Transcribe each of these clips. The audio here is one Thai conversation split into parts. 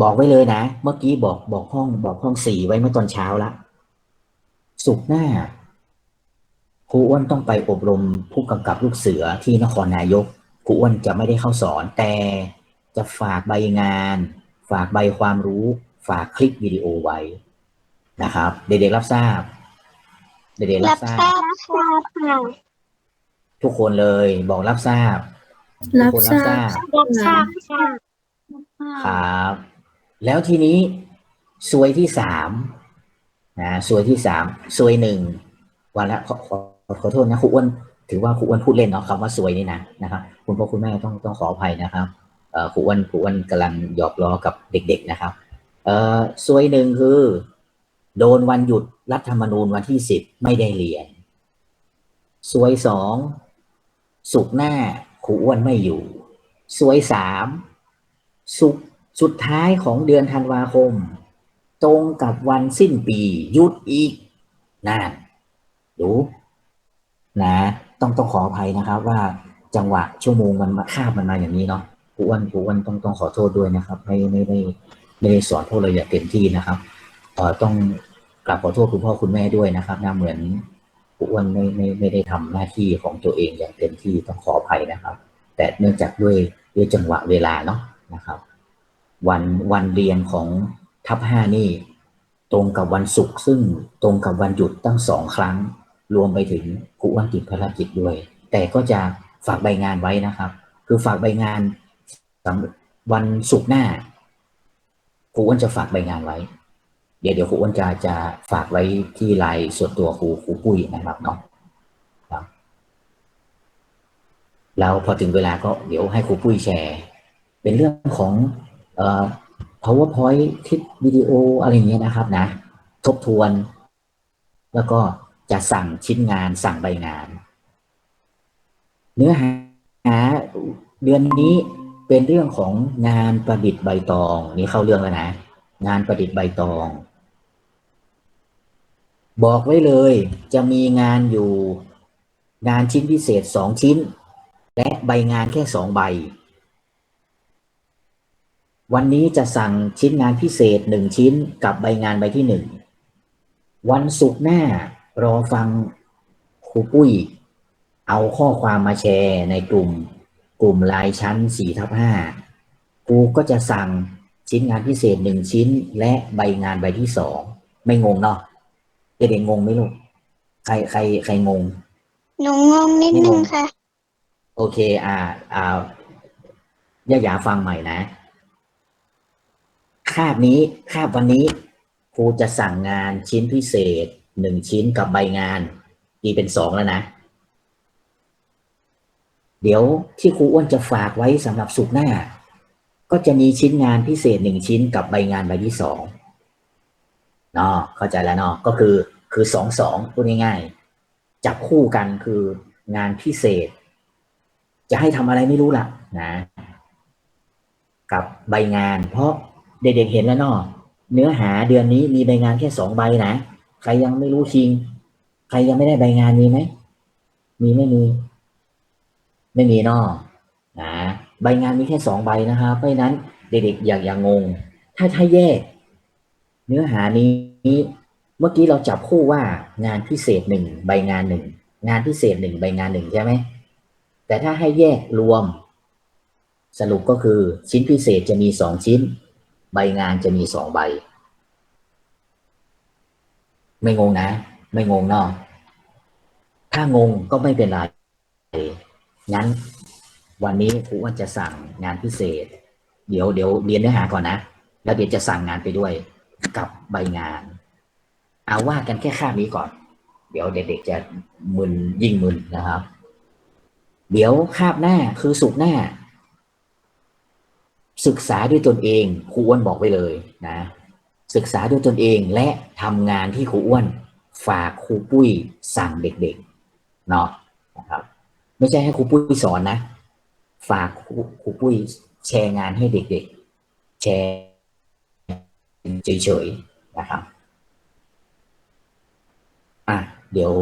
บอกไว้เลยนะ เมื่อกี้บอกบอกห้องบอกห้องสี่ไว้เมื่อตอนเช้าละสุกร์หน้าครูอ้วนต้องไปอบรมผู้กำกับลูกเสือที่นครนายกครูอ้วนจะไม่ได้เข้าสอน แต่จะฝากใบงาน ฝากใบความรู้ ฝากคลิปวิดีโอไว้นะครับ เด็กๆรับทราบ เด็กๆรัรับบทราทราบบทราบค่ะทุกคนเลยบอกรับทราบรับทุกคนทราบรับทราบค่ะครับ แล้วทีนี้ซวยที่สามนะซวยที่สามซวยหนึ่งวันละขอขอขอโทษนะครูอ้วนถือว่าครูอ้วนพูดเล่นเนาะคำว่าซวยนี่นะนะครับคุณพ่อคุณแม่ต้องต้องขออภัยนะครับครูอ้วนครูอ้วนกำลังหยอกล้อกับเด็ก ๆนะครับเออซวยหนึ่งคือ โดนวันหยุดรัฐธรรมนูญวันที่สิบไม่ได้เรียนซวยสองสุกหน้าครูอ้วนไม่อยู่ซวยสามสุก สุดท้ายของเดือนธันวาคม ตรงกับวันสิ้นปีหยุดอีกนั่นดูนะต้องต้องขออภัยนะครับ ว่าจังหวะชั่วโมงมันมาคาบมันมาอย่างนี้เนาะครูอ้วนครูอ้วนต้องต้องขอโทษด้วยนะครับ ไม่ไม่ได้ไม่ได้สอนพวกเราอย่างเต็มที่นะครับเอ่อต้องกลับขอโทษคุณพ่อคุณแม่ด้วยนะครับนะเหมือนครูอ้วนไม่ไม่ไม่ได้ทำหน้าที่ของตัวเองอย่างเต็มที่ต้องขออภัยนะครับ แต่เนื่องจากด้วยด้วยจังหวะเวลาเนาะนะครับ วันวันเรียนของทับห้านี่ ตรงกับวันศุกร์ซึ่งตรงกับวันหยุดตั้งสองครั้ง รวมไปถึงครูอ้วนติดภารกิจด้วย แต่ก็จะฝากใบงานไว้นะครับ คือฝากใบงานวันศุกร์หน้าครูอ้วนจะฝากใบงานไว้ เดี๋ยวเดี๋ยวครูอ้วนจะจะฝากไว้ที่ไลน์ส่วนตัวครูครูปุ้ยนะครับเนาะแล้วพอถึงเวลาก็เดี๋ยวให้ครูปุ้ยแชร์ เป็นเรื่องของ powerpoint คลิปวิดีโออะไรเงี้ยนะครับนะ ทบทวน แล้วก็จะสั่งชิ้นงานสั่งใบงาน เนื้อหาเดือนนี้เป็นเรื่องของงานประดิษฐ์ใบตอง นี่เข้าเรื่องแล้วนะ งานประดิษฐ์ใบตอง บอกไว้เลยจะมีงานอยู่งานชิ้นพิเศษสองชิ้น และใบงานแค่สองใบ วันนี้จะสั่งชิ้นงานพิเศษหนึ่งชิ้นกับใบงานใบที่หนึ่ง วันศุกร์หน้ารอฟังครูปุ้ย เอาข้อความมาแชร์ในกลุ่ม กลุ่มรายชั้นสี่ทับห้าครูก็จะสั่งชิ้นงานพิเศษหนึ่งชิ้น และใบงานใบที่สองไม่งงเนาะเด็กๆงงไหมลูกใครใครใครงงหนูงงนิดนึงค่ะ โอเค อ่า อ่าย่าหยาฟังใหม่นะ คาบนี้คาบวันนี้ครูจะสั่งงานชิ้นพิเศษหนึ่งชิ้นกับใบงานตีเป็นสองแล้วนะ เดี๋ยวที่ครูอ้วนจะฝากไว้สำหรับสุกหน้า ก็จะมีชิ้นงานพิเศษหนึ่งชิ้นกับใบงานใบที่สองเนาะเข้าใจแล้วเนาะก็คือคือสองสองพูดง่ายๆจับคู่กันคืองานพิเศษ จะให้ทำอะไรไม่รู้ล่ะนะ กับใบงานเพราะ เด็กๆเห็นแล้วเนาะเนื้อหาเดือนนี้มีใบงานแค่สองใบนะใครยังไม่รู้คิง ใครยังไม่ได้ใบงานมีไหมมีไม่มี ไม่มีเนาะนะใบงานมีแค่สองใบนะครับเพราะฉะนั้นเด็กๆอย่าอย่างงง ถ้าถ้าแยก เนื้อหานี้เมื่อกี้เราจับคู่ว่างานพิเศษหนึ่งใบงานหนึ่งงานพิเศษหนึ่งใบงานหนึ่งใช่ไหมแต่ถ้าให้แยกรวม สรุปก็คือชิ้นพิเศษจะมีสองชิ้น ใบงานจะมีสองใบ ไม่งงนะ ไม่งงเนาะถ้างงก็ไม่เป็นไร งั้น วันนี้ครูอ้วนจะสั่งงานพิเศษ เดี๋ยวเดี๋ยวเรียนเนื้อหาก่อนนะ แล้วเดี๋ยวจะสั่งงานไปด้วยกับใบงาน เอาว่ากันแค่ข้ามนี้ก่อน เดี๋ยวเด็กๆจะมึนยิ่งมึนนะครับ เดี๋ยวคาบหน้าคือสุกหน้า ศึกษาด้วยตนเองครูอ้วนบอกไปเลยนะ ศึกษาด้วยตนเองและทำงานที่ครูอ้วน ฝากครูปุ้ยสั่งเด็กๆเนาะนะครับ ไม่ใช่ให้ครูปุ้ยสอนนะ ฝากครูครูปุ้ยแชร์งานให้เด็กๆ แชร์เฉยๆนะครับอะเดี๋ยว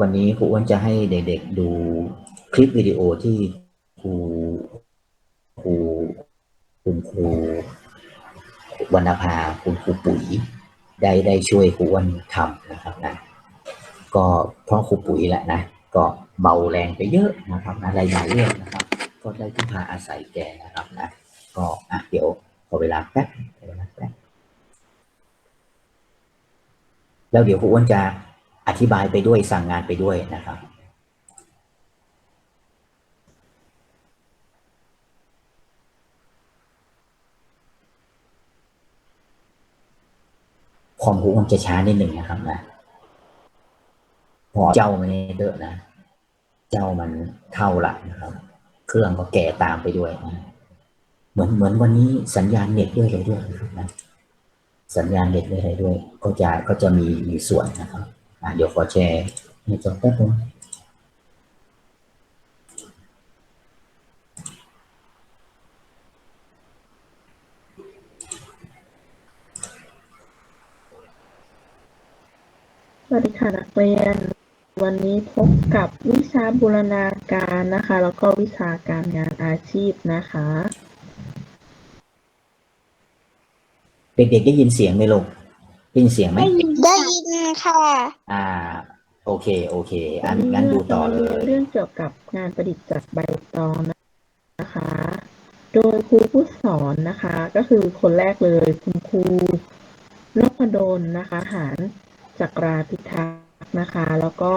วันนี้ครูอ้วนจะให้เด็กๆดูคลิปวิดีโอที่ครูครู คุณครูวรรณภาคุณครูปุ๋ย ได้ได้ช่วยครูอ้วนทำนะครับนะก็เพราะครูปุ๋ยแหละนะก็เบาแรงไปเยอะนะครับนะหลายๆเรื่องนะครับ ก็ได้พึ่งพาอาศัยแกนะครับนะก็อะเดี๋ยวขอเวลาแป๊บเวลาแป๊บแล้วเดี๋ยวครูอ้วนจะอธิบายไปด้วยสั่งงานไปด้วยนะครับ คอมครูอ้วนจะช้านิดหนึ่งนะครับนะเพราะเจ้ามันนี่เยอะนะ เจ้ามันเท่าละนะครับ เครื่องก็แก่ตามไปด้วยนะเหมือนเหมือนวันนี้สัญญาณเน็ตด้วยอะไรด้วยนะสัญญาณเน็ตด้วยอะไรด้วย ก็จะก็จะมีมีส่วนนะครับอะเดี๋ยวขอแชร์ในจอแป๊บนึง สวัสดีค่ะนักเรียน วันนี้พบกับวิชาบูรณาการนะคะ แล้วก็วิชาการงานอาชีพนะคะ เด็กๆได้ยินเสียงไหมลูกได้ยินเสียงไหมได้ยินค่ะ อ่า โอเค โอเค อันงั้นดูต่อเลย เรื่องเกี่ยวกับงานประดิษฐ์จากใบตองนะคะ โดยครูผู้สอนนะคะ ก็คือคนแรกเลยคุณครูนพดลนะคะ หาร จักราพิทักษ์นะคะ แล้วก็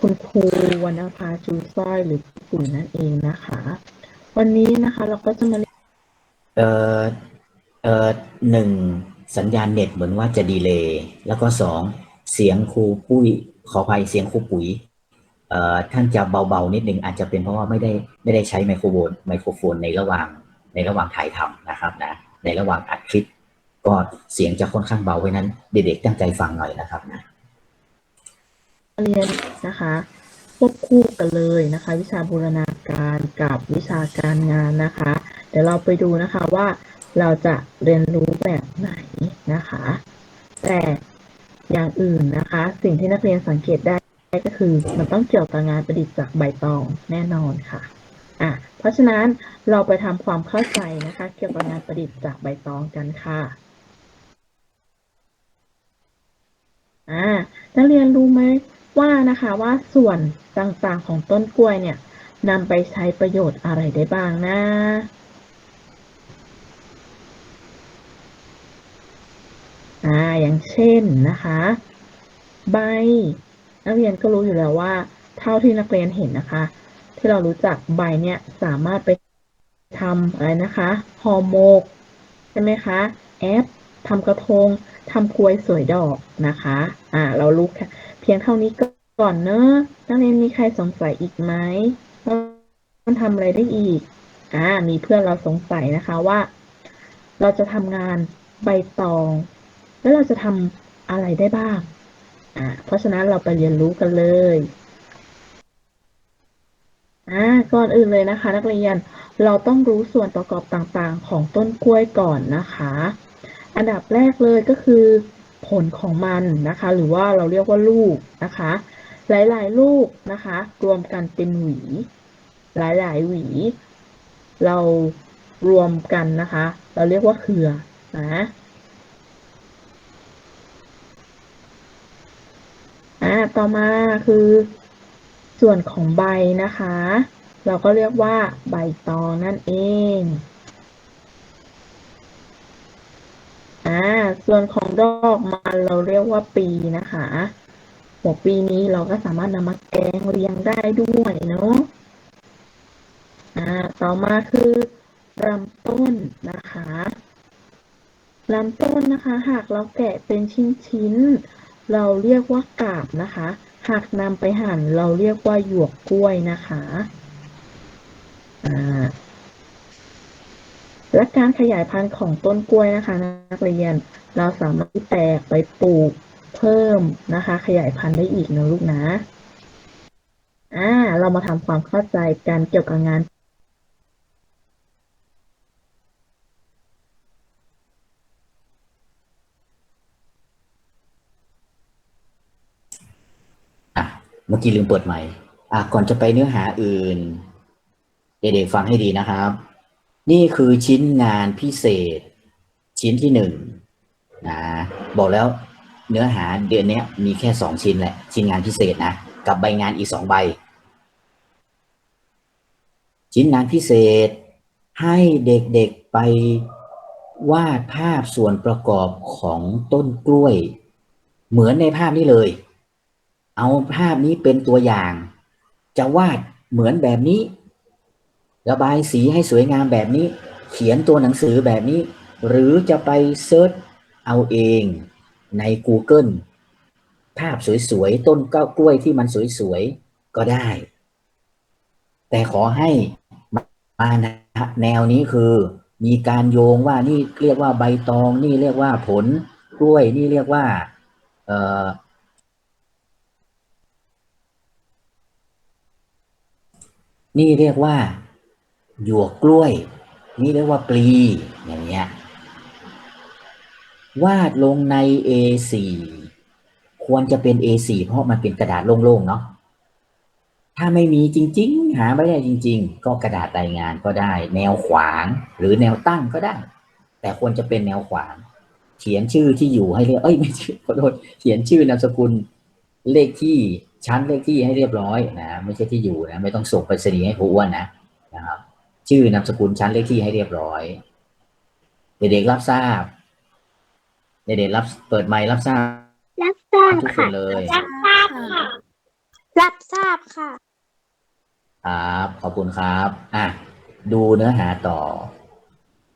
คุณครูวรรณภาจูสร้อยหรือพี่ปุ๋ยนั่นเองนะคะ วันนี้นะคะเราก็จะมาเอ่อเอ่อหนึ่งสัญญาณเน็ตเหมือนว่าจะดีเลย์แล้วก็สองเสียงครูปุ้ยขออภัยเสียงครูปุ๋ยเอ่อท่านจะเบาๆนิดนึงอาจจะเป็นเพราะว่าไม่ได้ไม่ได้ใช้ไมโครโฟนไมโครโฟนในระหว่างในระหว่างถ่ายทำนะครับนะในระหว่างอัดคลิป ก็เสียงจะค่อนข้างเบาไว้นั้นเด็กๆตั้งใจฟังหน่อยนะครับนะเรียนนะคะควบคู่กันเลยนะคะ วิชาบูรณาการกับวิชาการงานนะคะ เดี๋ยวเราไปดูนะคะว่าเราจะเรียนรู้แบบไหนนะคะ แต่อย่างอื่นนะคะ สิ่งที่นักเรียนสังเกตได้ก็คือ มันต้องเกี่ยวกับงานประดิษฐ์จากใบตองแน่นอนค่ะอะ เพราะฉะนั้นเราไปทำความเข้าใจนะคะ เกี่ยวกับงานประดิษฐ์จากใบตองกันค่ะ อ่านักเรียนรู้ไหมว่านะคะว่าส่วนต่างๆของต้นกล้วยเนี่ยนำไปใช้ประโยชน์อะไรได้บ้างนะอ่าอย่างเช่นนะคะ ใบ นักเรียนก็รู้อยู่แล้วว่า เท่าที่นักเรียนเห็นนะคะ ที่เรารู้จักใบเนี่ยสามารถไปทำอะไรนะคะห่อหมกใช่ไหมคะแอป ทำกระทงทำกล้วยสวยดอกนะคะ อ่า เรารู้ค่ะ เพียงเท่านี้ก่อนเนอะนักเรียนมีใครสงสัยอีกไหมว่ามันทำอะไรได้อีก อ่า มีเพื่อนเราสงสัยนะคะว่า เราจะทำงานใบตอง แล้วเราจะทำอะไรได้บ้าง อ่า เพราะฉะนั้นเราไปเรียนรู้กันเลยอ่าก่อนอื่นเลยนะคะ นักเรียนเราต้องรู้ส่วนประกอบต่างๆ ของต้นกล้วยก่อนนะคะ อันดับแรกเลยก็คือผลของมันนะคะ หรือว่าเราเรียกว่าลูกนะคะ หลายๆ ลูกนะคะ รวมกันเป็นหวี หลายๆ หวี เรารวมกันนะคะ เราเรียกว่าเครือนะอ่าต่อมาคือ ส่วนของใบนะคะ เราก็เรียกว่าใบตองนั่นเอง อ่าส่วนของดอกมันเราเรียกว่าปีนะคะ หัวปีนี้เราก็สามารถนำมาแกงเรียงได้ด้วยเนาะอ่าต่อมาคือลำต้นนะคะลำต้นนะคะ หากเราแกะเป็นชิ้นๆเราเรียกว่ากาบนะคะ หากนำไปหั่นเราเรียกว่าหยวกกล้วยนะคะอ่า และการขยายพันธุ์ของต้นกล้วยนะคะ นักเรียน เราสามารถที่แตกไปปลูกเพิ่มนะคะ ขยายพันธุ์ได้อีกนะลูกนะอ่าเรามาทำความเข้าใจกันเกี่ยวกับงานอะเมื่อกี้ลืมเปิดใหม่ อะ ก่อนจะไปเนื้อหาอื่น เด็กๆฟังให้ดีนะครับ นี่คือชิ้นงานพิเศษ ชิ้นที่หนึ่งนะบอกแล้วเนื้อหาเดือนนี้มีแค่สองชิ้นแหละ ชิ้นงานพิเศษนะ กับใบงานอีกสองใบ ชิ้นงานพิเศษให้เด็กๆไปวาดภาพส่วนประกอบของต้นกล้วย เหมือนในภาพนี้เลย เอาภาพนี้เป็นตัวอย่าง จะวาดเหมือนแบบนี้ ระบายสีให้สวยงามแบบนี้ เขียนตัวหนังสือแบบนี้ หรือจะไปเซิร์ชเอาเองใน Google ภาพสวยๆ ต้นก้ากล้วยที่มันสวยๆ ก็ได้ แต่ขอให้มาแนวนี้คือ มีการโยงว่านี่เรียกว่าใบตอง นี่เรียกว่าผลกล้วยนี่เรียกว่าเอ่อนี่เรียกว่า หยวกกล้วย นี่เรียกว่าปลีอย่างเงี้ยวาดลงใน A4 ควรจะเป็น A4 เพราะมันเป็นกระดาษโล่งๆเนาะถ้าไม่มีจริง ๆ หาไม่ได้จริง ๆ ก็กระดาษรายงานก็ได้ แนวขวางหรือแนวตั้งก็ได้ แต่ควรจะเป็นแนวขวาง เขียนชื่อที่อยู่ให้เรียบเอ้ยไม่ใช่ขอโทษเขียนชื่อนามสกุลเลขที่ชั้นเลขที่ให้เรียบร้อยนะไม่ใช่ที่อยู่นะไม่ต้องส่งไปรษณีย์ให้ครูอ้วนนะนะครับ ชื่อนามสกุลชั้นเลขที่ให้เรียบร้อย เด็กๆรับทราบ เด็กๆรับเปิดไมค์รับทราบ รับทราบทุกคค่ะนเลยรับทราบค่ะ รับทราบค่ะ ครับ ขอบคุณครับ อะ ดูเนื้อหาต่อ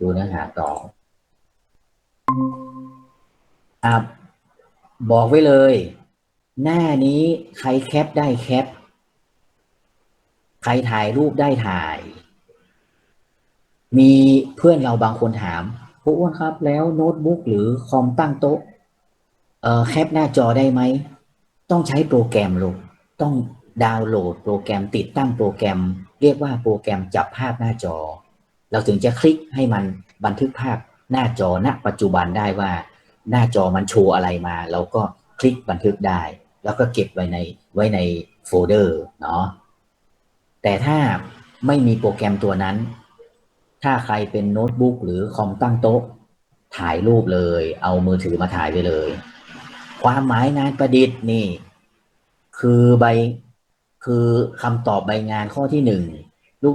ดูเนื้อหาต่ออะบอกไว้เลย หน้านี้ใครแคปได้แคป ใครถ่ายรูปได้ถ่าย มีเพื่อนเราบางคนถามครูอ้วนครับ แล้วโน้ตบุ๊กหรือคอมตั้งโต๊ะเอ่อแคปหน้าจอได้ไหม ต้องใช้โปรแกรมลูกต้องดาวน์โหลดโปรแกรมติดตั้งโปรแกรม เรียกว่าโปรแกรมจับภาพหน้าจอ เราถึงจะคลิกให้มันบันทึกภาพหน้าจอณปัจจุบันได้ว่า หน้าจอมันโชว์อะไรมา เราก็คลิกบันทึกได้ แล้วก็เก็บไว้ในไว้ในโฟลเดอร์เนาะแต่ถ้าไม่มีโปรแกรมตัวนั้น ถ้าใครเป็นโน้ตบุ๊กหรือคอมตั้งโต๊ะ ถ่ายรูปเลย เอามือถือมาถ่ายไปเลย ความหมายงานประดิษฐ์นี่ คือใบคือคำตอบใบงานข้อที่หนึ่ง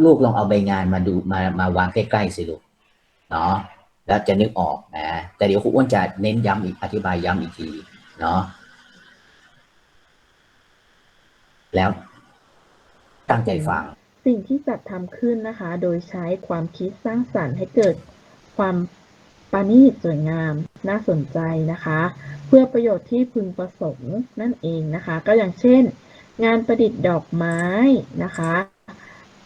ลูกๆลองเอาใบงานมาดูมามาวางใกล้ๆสิลูกเนาะแล้วจะนึกออกนะแต่เดี๋ยวครูอ้วนจะเน้นย้ำอีกอธิบายย้ำอีกทีเนาะแล้วตั้งใจฟัง สิ่งที่จัดทำขึ้นนะคะ โดยใช้ความคิดสร้างสรรค์ให้เกิดความปานีตสวยงามน่าสนใจนะคะ เพื่อประโยชน์ที่พึงประสงค์นั่นเองนะคะ ก็อย่างเช่น งานประดิษฐ์ดอกไม้นะคะ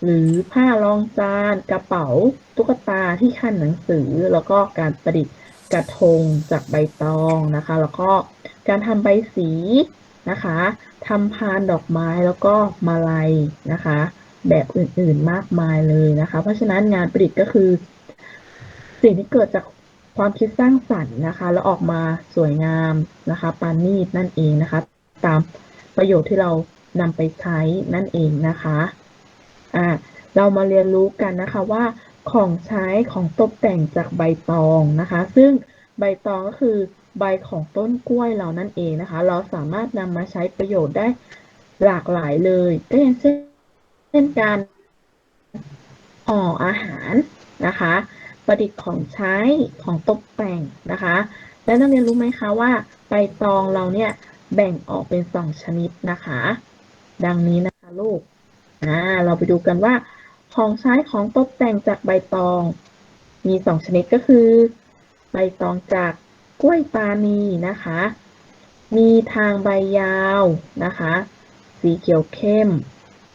หรือผ้ารองจานกระเป๋า ตุ๊กตาที่ขั้นหนังสือ แล้วก็การประดิษฐ์กระทงจากใบตองนะคะ แล้วก็การทำใบสีนะคะทำพานดอกไม้แล้วก็มาลัยนะคะ แบบอื่น ๆ มากมายเลยนะคะ เพราะฉะนั้นงานประดิษฐ์ก็คือ สิ่งที่เกิดจากความคิดสร้างสรรค์นะคะ แล้วออกมาสวยงามนะคะปานนีตนั่นเองนะคะ ตามประโยชน์ที่เรานำไปใช้นั่นเองนะคะอ่าเรามาเรียนรู้กันนะคะว่าของใช้ของตกแต่งจากใบตองนะคะ ซึ่งใบตองก็คือใบของต้นกล้วยเรานั่นเองนะคะ เราสามารถนำมาใช้ประโยชน์ได้หลากหลายเลยก็อย่างเช่น เช่นการห่ออาหารนะคะ ประดิษฐ์ของใช้ของตกแต่งนะคะ และนักเรียนรู้ไหมคะว่าใบตองเราเนี่ยแบ่งออกเป็นสองชนิดนะคะ ดังนี้นะคะลูกอ่าเราไปดูกันว่าของใช้ของตกแต่งจากใบตอง มีสองชนิดก็คือ ใบตองจากกล้วยตานีนะคะ มีทางใบยาวนะคะ สีเขียวเข้ม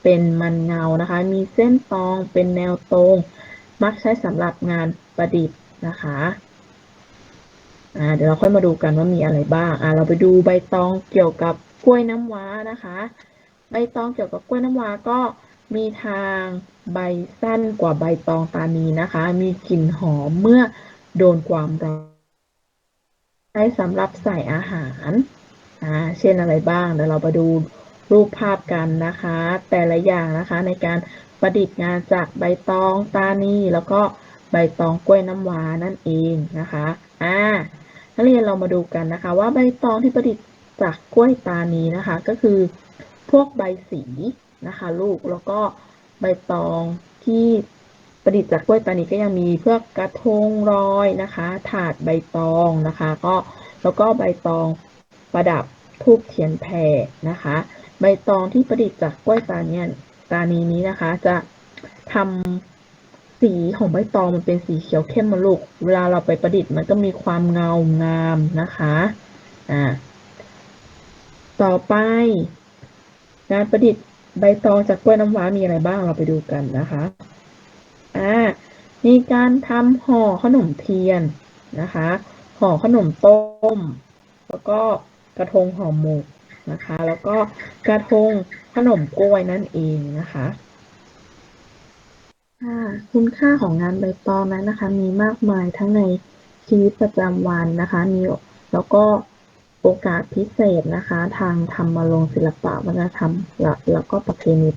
เป็นมันเงานะคะ มีเส้นตองเป็นแนวตรง มักใช้สำหรับงานประดิษฐ์นะคะเดี๋ยวเราค่อยมาดูกันว่ามีอะไรบ้างเราไปดูใบตองเกี่ยวกับกล้วยน้ำว้านะคะ ใบตองเกี่ยวกับกล้วยน้ำว้าก็มีทางใบสั้นกว่าใบตองตานีนะคะ มีกลิ่นหอมเมื่อโดนความร้อนใช้สำหรับใส่อาหาร เช่นอะไรบ้าง เดี๋ยวเราไปดู รูปภาพกันนะคะ แต่ละอย่างนะคะในการประดิษฐ์งานจากใบตองตานีแล้วก็ใบตองกล้วยน้ำว้านั่นเองนะคะอ่านักเรียนเรามาดูกันนะคะ ว่าใบตองที่ประดิษฐ์จากกล้วยตานีนะคะ ก็คือพวกใบสีนะคะลูกแล้วก็ใบตองที่ประดิษฐ์จากกล้วยตานีก็ยังมีเพื่อกระทงรอยนะคะ ถาดใบตองนะคะ ก็แล้วก็ใบตองประดับทูบเทียนแผ่นะคะ ใบตองที่ประดิษฐ์จากกล้วยตาเนี่ยตานีนี้นะคะ จะทำสีของใบตองมันเป็นสีเขียวเข้มมาลูก เวลาเราไปประดิษฐ์มันก็มีความเงางามนะคะอ่าต่อไป งานประดิษฐ์ใบตองจากกล้วยน้ำว้ามีอะไรบ้างเราไปดูกันนะคะอ่ามีการทำห่อขนมเทียนนะคะห่อขนมต้ม แล้วก็กระทงห่อหมก นะคะ แล้วก็กระทงขนมกล้วยนั่นเองนะคะค่ะคุณค่าของงานใบตองนั้นนะคะ มีมากมายทั้งในชีวิตประจำวันนะคะ มีแล้วก็โอกาสพิเศษนะคะ ทางธรรมลงศิลปะวัฒนธรรม แล้วก็ประเพณี